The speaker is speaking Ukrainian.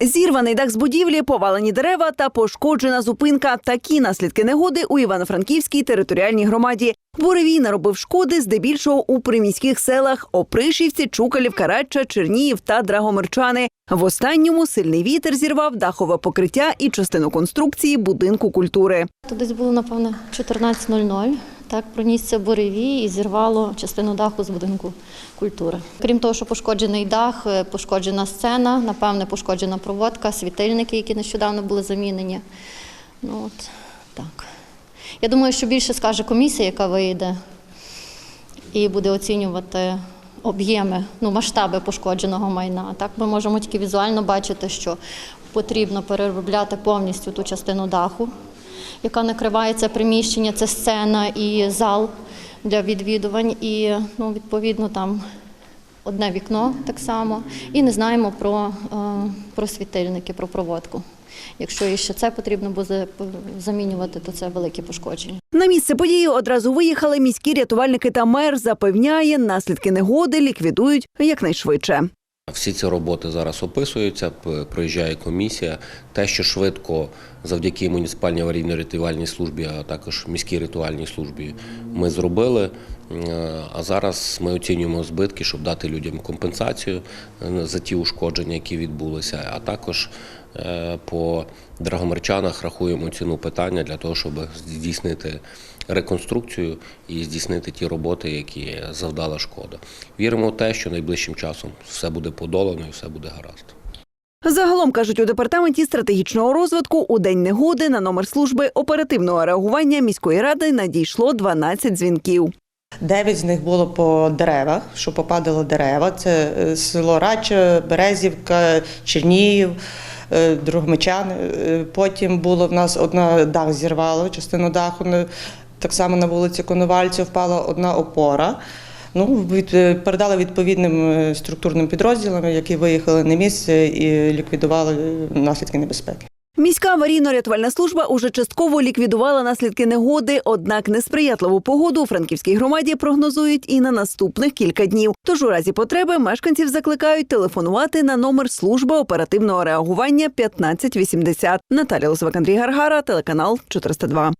Зірваний дах з будівлі, повалені дерева та пошкоджена зупинка. Такі наслідки негоди у Івано-Франківській територіальній громаді. Буревій наробив шкоди здебільшого у приміських селах Опришівці, Чукалів, Карача, Черніїв та Драгомирчани. В останньому сильний вітер зірвав дахове покриття і частину конструкції будинку культури. Десь було, напевне, 14.00. Так, пронісся буревій і зірвало частину даху з будинку культури. Крім того, що пошкоджений дах, е, пошкоджена сцена, напевне, пошкоджена проводка, світильники, які нещодавно були замінені. Ну от так. Я думаю, що більше скаже комісія, яка вийде і буде оцінювати об'єми, ну, масштаби пошкодженого майна. Так ми можемо тільки візуально бачити, що потрібно переробляти повністю ту частину даху, яка накриває це приміщення, це сцена і зал для відвідувань. І ну, відповідно там одне вікно так само. І не знаємо про, е, про світильники, про проводку. Якщо і ще це потрібно буде замінювати, то це великі пошкодження. На місце події одразу виїхали міські рятувальники та мер. Запевняє, наслідки негоди ліквідують якнайшвидше. Всі ці роботи зараз описуються, проїжджає комісія. Те, що швидко завдяки муніципальній аварійно-рятувальній службі, а також міській рятувальній службі, ми зробили. Е, А зараз ми оцінюємо збитки, щоб дати людям компенсацію е, за ті ушкодження, які відбулися. А також е, по драгомерчанах рахуємо ціну питання для того, щоб здійснити реконструкцію і здійснити ті роботи, які завдала шкода. Віримо в те, що найближчим часом все буде подолано і все буде гаразд. Загалом кажуть у департаменті стратегічного розвитку у день негоди на номер служби оперативного реагування міської ради надійшло 12 дзвінків. Дев'ять з них було по деревах, що попадало дерева. Це е, село Рача, Березівка, Черніїв, е, Другмичани. Е, Потім було в нас одна дах зірвало, частину даху. Так само на вулиці Коновальців впала одна опора. Ну, від, передали відповідним структурним підрозділам, які виїхали на місце і ліквідували наслідки небезпеки. Міська аварійно-рятувальна служба уже частково ліквідувала наслідки негоди, однак несприятливу погоду у франківській громаді прогнозують і на наступних кілька днів. Тож у разі потреби мешканців закликають телефонувати на номер служби оперативного реагування 1580. Наталя Лосовик, Андрій Гаргара, телеканал 402.